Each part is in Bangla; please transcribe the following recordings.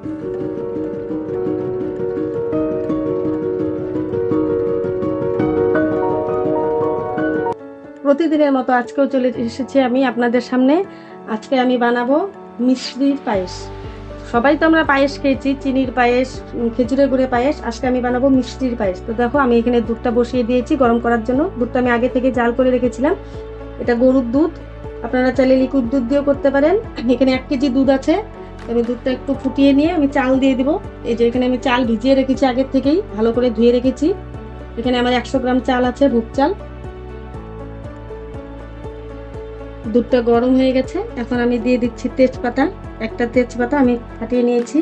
প্রতিদিনের মতো আজকেও চলে এসেছি আমি আপনাদের সামনে। আজকে আমি বানাবো মিশ্রির পায়েস। সবাই তো আমরা পায়েস খেয়েছি, চিনির পায়েস খেজুরের গুড়ে পায়েস। আজকে আমি বানাবো মিষ্টির পায়েস। তো দেখো, আমি এখানে দুধটা বসিয়ে দিয়েছি গরম করার জন্য। দুধটা আমি আগে থেকে জাল করে রেখেছিলাম। এটা গরুর দুধ। আপনারা চাইলে লিকুইড দুধ দিয়েও করতে পারেন। এখানে এক কেজি দুধ আছে। আমি দুধটা একটু ফুটিয়ে নিয়ে আমি চাল দিয়ে দিব। এই যে এখানে আমি চাল ভিজিয়ে রেখেছি আগের থেকেই, ভালো করে ধুয়ে রেখেছি। এখানে আমার একশো গ্রাম চাল আছে, ভুগ চাল। দুধটা গরম হয়ে গেছে। এখন আমি দিয়ে দিচ্ছি তেজপাতা। একটা তেজপাতা আমি ফাটিয়ে নিয়েছি।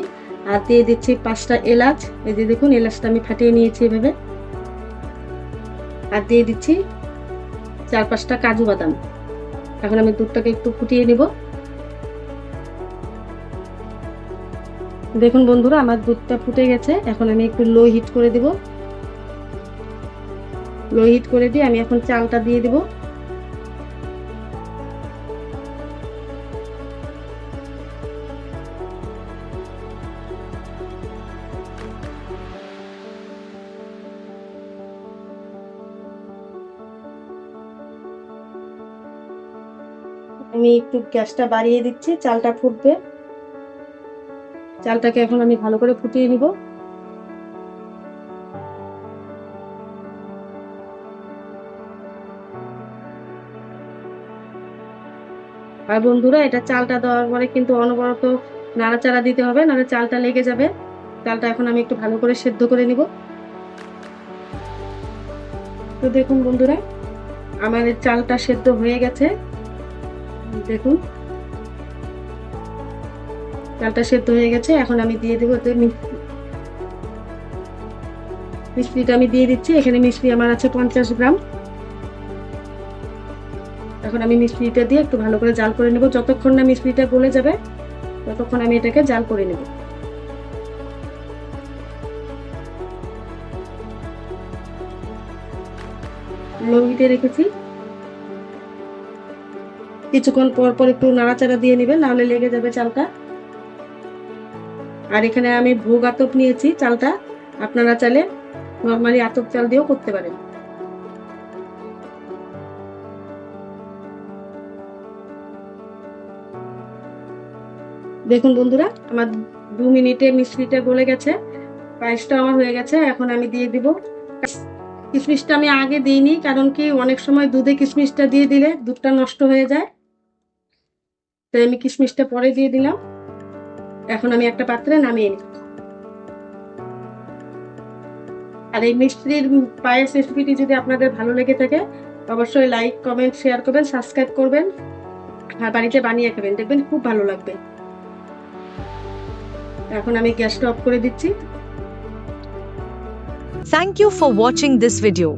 আর দিয়ে দিচ্ছি পাঁচটা এলাচ। এই যে দেখুন, এলাচটা আমি ফাটিয়ে নিয়েছি এভাবে। আর দিয়ে দিচ্ছি চার পাঁচটা কাজু বাদাম। এখন আমি দুধটাকে একটু ফুটিয়ে নিব। দেখুন বন্ধুরা, আমার দুধটা ফুটে গেছে। এখন আমি একটু লো হিট করে দিব। লো হিট করে দিয়ে আমি এখন চালটা দিয়ে দিব। আমি একটু গ্যাসটা বাড়িয়ে দিচ্ছি, চালটা ফুটবে। চালটাকে এখন আমি ভালো করে ফুটিয়ে নিব। আর বন্ধুরা, এটা চালটা দেওয়ার পরে কিন্তু অনবরত নাড়াচাড়া দিতে হবে, নাহলে চালটা লেগে যাবে। চালটা এখন আমি একটু ভালো করে সেদ্ধ করে নিব। তো দেখুন বন্ধুরা, আমার চালটা সেদ্ধ হয়ে গেছে। দেখুন। চালটা সেদ্ধ হয়ে গেছে, এখন আমি দিয়ে দেবো মি- মিষ্টিটা আমি দিয়ে দিচ্ছি, এখানে মিষ্টি আমার আছে পঞ্চাশ গ্রাম। এখন আমি মিষ্টিটা দিয়ে একটু ভালো করে জাল করে নেব, যতক্ষণ না মিষ্টিটা গলে যাবে, ততক্ষণ আমি এটাকে জাল করে নেব। লঙ্গিতে রেখেছি। কিছুক্ষণ পর পর একটু নাড়াচাড়া দিয়ে নেবেন নাহলে লেগে যাবে চালটা। আর এখানে আমি ভোগ আতপ নিয়েছি চালটা। আপনারা চাইলে নর্মালি আতপ চাল দিয়েও করতে পারেন। দেখুন বন্ধুরা, আমার দু মিনিটে মিশ্রিটা গলে গেছে। পায়েসটা আমার হয়ে গেছে, এখন আমি দিয়ে দিব। কিশমিশটা আমি আগে দিইনি, কারণ কি অনেক সময় দুধে কিশমিশটা দিয়ে দিলে দুধটা নষ্ট হয়ে যায়। তাই আমি কিশমিশটা পরে দিয়ে দিলাম। এখন আমি একটা পাত্রে নামিয়ে নিই আর এই মিষ্টির পায়েস রেসিপিটি যদি আপনাদের ভালো লেগে থাকে, অবশ্যই লাইক কমেন্ট শেয়ার করবেন সাবস্ক্রাইব করবেন, আর বাড়িতে বানিয়ে খাবেন। দেখবেন খুব ভালো লাগবে। এখন আমি গ্যাসটা অফ করে দিচ্ছি। Thank you for watching this video.